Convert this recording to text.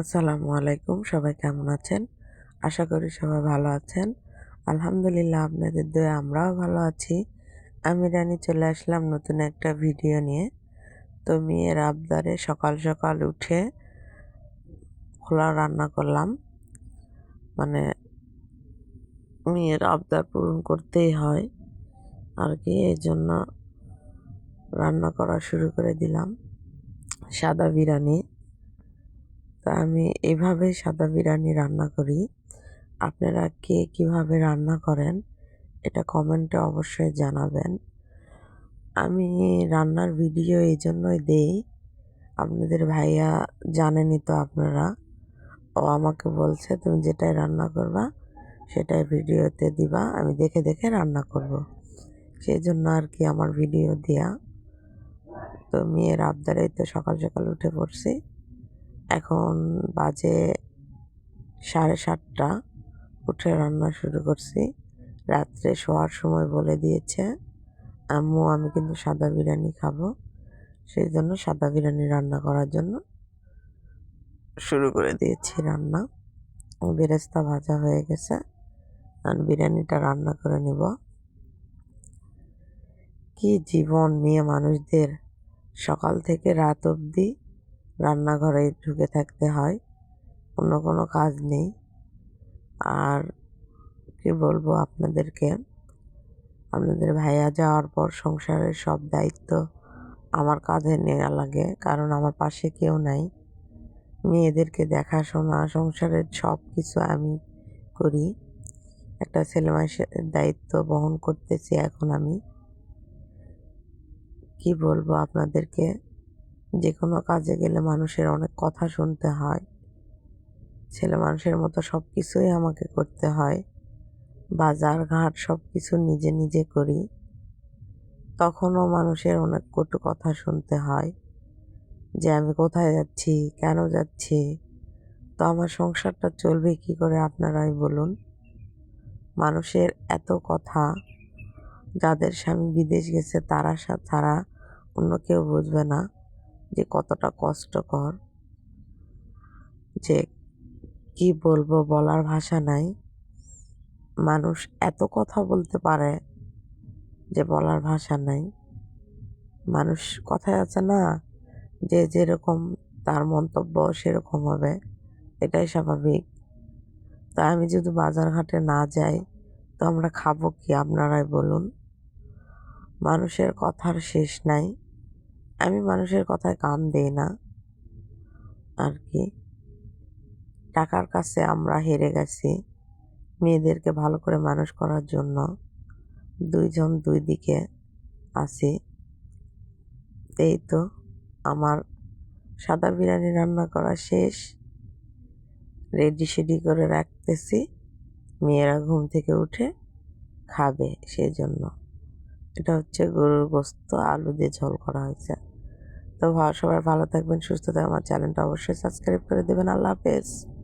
আসসালামু আলাইকুম, সবাই কেমন আছেন? আশা করি সবাই ভালো আছেন। আলহামদুলিল্লাহ, আপনাদের দয়ে আমরাও ভালো আছি। আমি রানী চলে আসলাম নতুন একটা ভিডিও নিয়ে। তো মেয়ের আবদারে সকাল সকাল উঠে খোলা রান্না করলাম। মানে মেয়ের আবদার পূরণ করতেই হয় আর কি, এই জন্য রান্না করা শুরু করে দিলাম। সাদা বিরিয়ানি। তা আমি এভাবে সাদা বিরিয়ানি রান্না করি। আপনারা কে কীভাবে রান্না করেন, এটা কমেন্টে অবশ্যই জানাবেন। আমি রান্নার ভিডিও এই জন্যই দেই। আপনাদের ভাইয়া জানেনই তো আপনারা। ও আমাকে বলছে, তুমি যেটাই রান্না করবা, সেটাই ভিডিওতে দিবা। আমি দেখে দেখে রান্না করব। সেই জন্য আর কি আমার ভিডিও দেয়া। তো মেয়ের আবদারেই তো সকাল সকাল উঠে পড়ছি। এখন বাজে সাড়ে সাতটা। উঠে রান্না শুরু করছি। রাত্রে শোয়ার সময় বলে দিয়েছে, আম্মু, আমি কিন্তু সাদা বিরিয়ানি খাব। সেই জন্য সাদা বিরিয়ানি রান্না করার জন্য শুরু করে দিয়েছি রান্না। বেরেস্তা ভাজা হয়ে গেছে। আর বিরিয়ানিটা রান্না করে নিব। কি জীবন মেয়ে মানুষদের! সকাল থেকে রাত অবধি রান্নাঘরে ঢুকে থাকতে হয়। অন্য কোনো কাজ নেই। আর কি বলব আপনাদেরকে? আপনাদের ভাইয়া যাওয়ার পর সংসারের সব দায়িত্ব আমার কাঁধে নেওয়া লাগে, কারণ আমার পাশে কেউ নাই। মেয়েদেরকে দেখাশোনা, সংসারের সব কিছু আমি করি। একটা ছেলে দায়িত্ব বহন করতেছি এখন আমি। কি বলব আপনাদেরকে? যে কোনো কাজে গেলে মানুষের অনেক কথা শুনতে হয়। ছেলে মানুষের মতো সব কিছুই আমাকে করতে হয়। বাজার ঘাট সব কিছু নিজে নিজে করি। তখনও মানুষের অনেক কটু কথা শুনতে হয় যে, আমি কোথায় যাচ্ছি? কেন যাচ্ছি? তো আমার সংসারটা চলবে কি করে আপনারাই বলুন? মানুষের এত কথা, যাদের স্বামী বিদেশ গেছে তারা তারা অন্য কেউ বুঝবে না। যে কতটা কষ্টকর যে কি বলব বলার ভাষা নাই। মানুষ এত কথা বলতে পারে যে বলার ভাষা নাই। মানুষ কথায় আছে না যে যেরকম তার মন্তব্য সেরকম হবে, এটাই স্বাভাবিক। তা আমি যদি বাজারঘাটে না যাই, তো আমরা খাব কি? আপনারাই বলুন। মানুষের কথার শেষ নাই। আমি মানুষের কথায় কান দিই না। আর কি? টাকার কাছে আমরা হেরে গেছি মেয়েদেরকে ভালো করে মানুষ করার জন্য। দুইজন দুই দিকে আছি। এই তো আমার সাদা বিরিয়ানি রান্না করা শেষ। রেডি সেডি করে রাখতেছি। মেয়েরা ঘুম থেকে উঠে খাবে সেই জন্য এটা হচ্ছে গরুর গোস্ত, আলু দিয়ে ঝোল করা হয়েছে। তো সবাই ভালো থাকবেন, সুস্থ থাকবেন। আমার চ্যানেলটা অবশ্যই সাবস্ক্রাইব করে দেবেন। আল্লাহ হাফেজ।